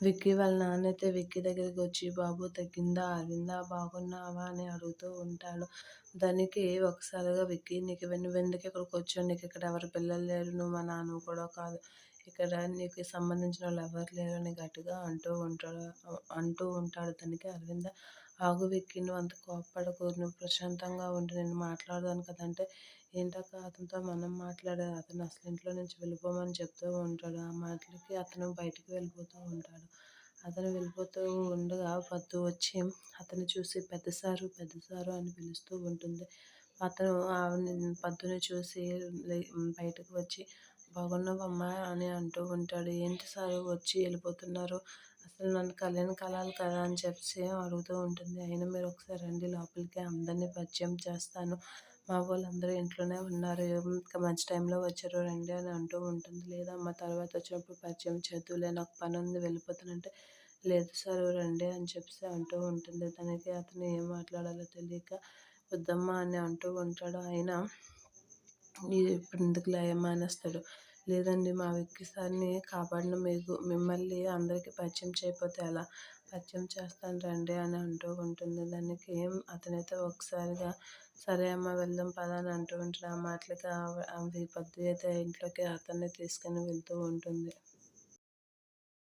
విక్కీ వాళ్ళ నాన్న అయితే విక్కీ దగ్గరికి వచ్చి బాబు తగ్గిందా అరిందా బాగున్నావా? అని అడుగుతూ ఉంటాడు. దానికి ఒకసారిగా విక్కీ నీకు నువ్వెందుకు ఇక్కడికి వచ్చావు నీకు ఇక్కడ ఎవరు పిల్లలు లేరు నువ్వు మా నాన్న కూడా కాదు. ఇక్కడ నీకు సంబంధించిన వాళ్ళు ఎవరు లేరు అని గట్టిగా అంటూ ఉంటాడు అంటూ ఉంటాడు తనకి. అరవింద ఆగు విక్కీ నువ్వు అంత కోప్పడకు నువ్వు ప్రశాంతంగా ఉండి నేను మాట్లాడదాను కదంటే ఏంటక్క అతనితో మనం మాట్లాడేది అతను అసలు ఇంట్లో నుంచి వెళ్ళిపోమని చెప్తూ ఉంటాడు. ఆ మాటలకి అతను బయటికి వెళ్ళిపోతూ ఉంటాడు. అతను వెళ్ళిపోతూ ఉండగా పద్దు వచ్చి అతను చూసి పెద్ద సారు పెద్ద సారు అని పిలుస్తూ ఉంటుంది. అతను ఆవిడ పద్దుని చూసి బయటకు వచ్చి బాగున్నావమ్మా అని అంటూ ఉంటాడు. ఏంటి సార్? వచ్చి వెళ్ళిపోతున్నారు. అసలు నన్ను కళ్యాణ్ కలాలి కదా అని చెప్పి అడుగుతూ ఉంటుంది. అయినా మీరు ఒకసారి రండి లోపలికి అందరినీ పరిచయం చేస్తాను. మా వాళ్ళందరూ ఇంట్లోనే ఉన్నారు. ఇంకా మంచి టైంలో వచ్చారు. రండి అని అంటూ ఉంటుంది. లేదా అమ్మ తర్వాత వచ్చినప్పుడు పరిచయం చేద్దులే నాకు పని ఉంది వెళ్ళిపోతానంటే లేదు సార్ రండి అని చెప్పి అంటూ ఉంటుంది. తనకి అతను ఏం మాట్లాడాలో తెలియక వద్దమ్మా అని అంటూ ఉంటాడు. ఆయన ఇప్పుడు ఎందుకు మానేస్తాడు లేదండి మా విక్కీ సార్ని కాపాడిన మీకు మిమ్మల్ని అందరికీ పరిచయం చేయకపోతే ఎలా? పరిచయం చేస్తాను రండి అని అంటూ ఉంటుంది. దానికి అతనైతే ఒకసారిగా సరే అమ్మ వెళ్దాం పద అని అంటూ ఉంటాడు. ఆ మాటలకి అవి పొద్దు అయితే ఇంట్లోకి అతన్ని తీసుకుని వెళ్తూ ఉంటుంది.